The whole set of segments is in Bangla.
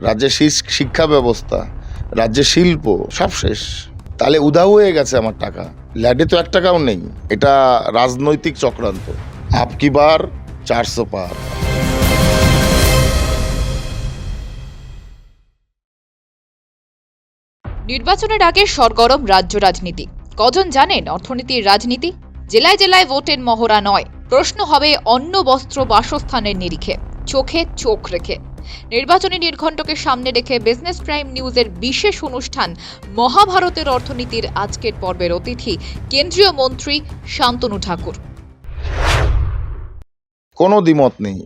রাজ্যের শিক্ষা ব্যবস্থা, রাজ্যের শিল্প, সব শেষ। তাহলে উধাও হয়ে গেছে আমার টাকা। ল্যাডে তো এক টাকাও নেই। এটা রাজনৈতিক চক্রান্ত। আপকি বার? চারশো পার। নির্বাচনের আগে সরগরম রাজ্য রাজনীতি। কজন জানেন অর্থনীতির রাজনীতি? জেলায় জেলায় ভোটের মহড়া নয়। প্রশ্ন হবে অন্ন, বস্ত্র, বাসস্থানের নিরিখে। চোখে চোখ রেখে। নির্বাচনী নির্ঘণ্টকে সামনে রেখে বিজনেস প্রাইম নিউজের বিশেষ অনুষ্ঠান মহাভারতের অর্থনীতির আজকের পর্বের অতিথি কেন্দ্রীয় মন্ত্রী শান্তনু ঠাকুর। কোনো দ্বিমত নেই।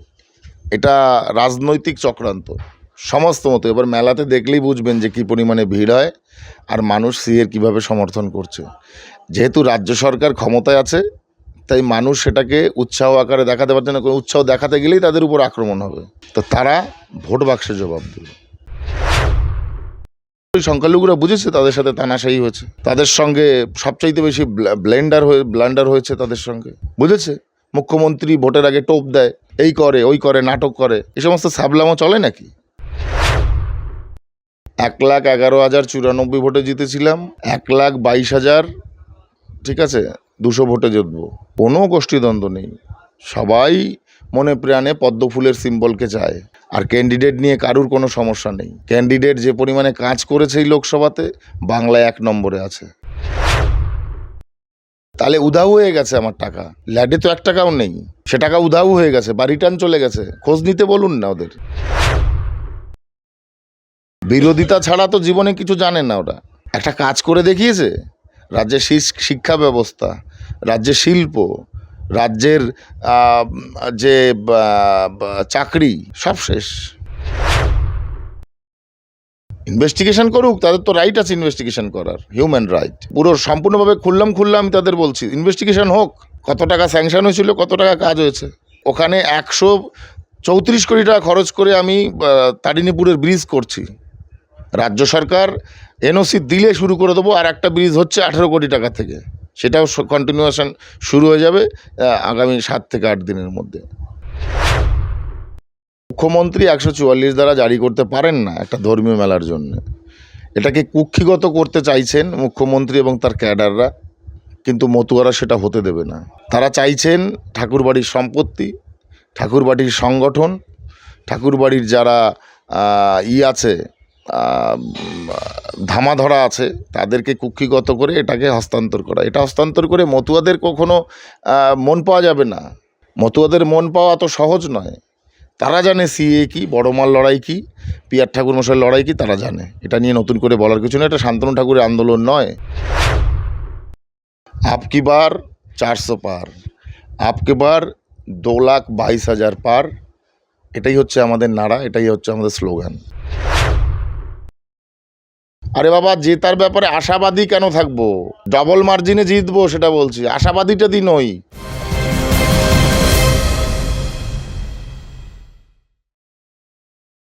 এটা রাজনৈতিক চক্রান্ত। সমস্ত মতো। এবার মেলাতে দেখলেই বুঝবেন যে কী পরিমাণে ভিড় হয় আর মানুষ সিএর কীভাবে সমর্থন করছে। যেহেতু রাজ্য সরকার ক্ষমতায় আছে তাই মানুষ সেটাকে উৎসাহ আকারে দেখাতে পারছে না, কোনো উৎসাহ দেখাতে গেলেই তাদের উপর আক্রমণ হবে। তো তারা ভোট বাক্সে জবাব দেবে ওই সংখ্যালঘুরা বুঝেছে তাদের সাথে তানাশাই হয়েছে। তাদের সঙ্গে সবচাইতে বেশি ব্লেন্ডার হয়ে, ব্লান্ডার হয়েছে তাদের সঙ্গে। বুঝেছে? মুখ্যমন্ত্রী ভোটের আগে টোপ দেয়, এই করে, ওই করে, নাটক করে। এই সমস্ত সাবলামো চলে নাকি? এক লাখ এগারো হাজার চুরানব্বই ভোটে জিতেছিলাম, এক লাখ বাইশ হাজার ঠিক আছে, দুশো ভোটে জিতবো। কোনো গোষ্ঠীদ্বন্দ্ব নেই। সবাই মনে প্রাণে পদ্ম ফুলের সিম্বলকে চায়। আর ক্যান্ডিডেট নিয়ে কারুর কোনো সমস্যা নেই। ক্যান্ডিডেট যে পরিমাণে কাজ করেছে এই লোকসভাতে, বাংলায় এক নম্বরে আছে। তাহলে উধাও হয়ে গেছে আমার টাকা। ল্যাডে তো এক টাকাও নেই। সে টাকা উধাও হয়ে গেছে, বা রিটার্ন চলে গেছে। খোঁজ নিতে বলুন না ওদের। বিরোধিতা ছাড়া তো জীবনে কিছু জানে না ওরা। একটা কাজ করে দেখিয়েছে? রাজ্যের শিক্ষা ব্যবস্থা, রাজ্যের শিল্প, রাজ্যের যে চাকরি, সব শেষ। ইনভেস্টিগেশন করুক, তাদের তো রাইট আছে ইনভেস্টিগেশন করার হিউম্যান রাইট পুরো সম্পূর্ণভাবে খুললাম খুললাম আমি তাদের বলছি ইনভেস্টিগেশন হোক, কত টাকা স্যাংশন হয়েছিল, কত টাকা কাজ হয়েছে? ওখানে একশো চৌত্রিশ কোটি টাকা খরচ করে আমি তারিণীপুরের ব্রিজ করছি। রাজ্য সরকার এনওসি দিলে শুরু করে দেবো, আর একটা ব্রিজ হচ্ছে আঠেরো কোটি টাকা থেকে। সেটাও কন্টিনিউশন শুরু হয়ে যাবে আগামী সাত থেকে আট দিনের মধ্যে। মুখ্যমন্ত্রী একশো চুয়াল্লিশ দ্বারা জারি করতে পারেন না একটা ধর্মীয় মেলার জন্য। এটাকে কুক্ষিগত করতে চাইছেন মুখ্যমন্ত্রী এবং তার ক্যাডাররা, কিন্তু মতুয়ারা সেটা হতে দেবে না। তারা চাইছেন ঠাকুরবাড়ির সম্পত্তি, ঠাকুরবাড়ির সংগঠন, ঠাকুরবাড়ির যারা ই আছে ধামা ধরা আছে, তাদেরকে কুক্ষিগত করে এটাকে হস্তান্তর করা। এটা হস্তান্তর করে মতুয়াদের কখনো মন পাওয়া যাবে না। মতুয়াদের মন পাওয়া এত সহজ নয়। তারা জানে সিএ কি, বড় মাল লড়াই কি, পিয়ার ঠাকুর মশাই লড়াই কি, তারা জানে। এটা নিয়ে নতুন করে বলার কিছু না এটা শান্তনু ঠাকুরের আন্দোলন নয়। আপকি বার চারশো পার। আপকে বার দো লাখ বাইশ হাজার পার। এটাই হচ্ছে আমাদের নাড়া, এটাই হচ্ছে আমাদের স্লোগান। আরে বাবা জেতার ব্যাপারে আশাবাদী কেন থাকব? ডবল মার্জিনে জিতবো, সেটা বলছি। আশাবাদীটা দিন নই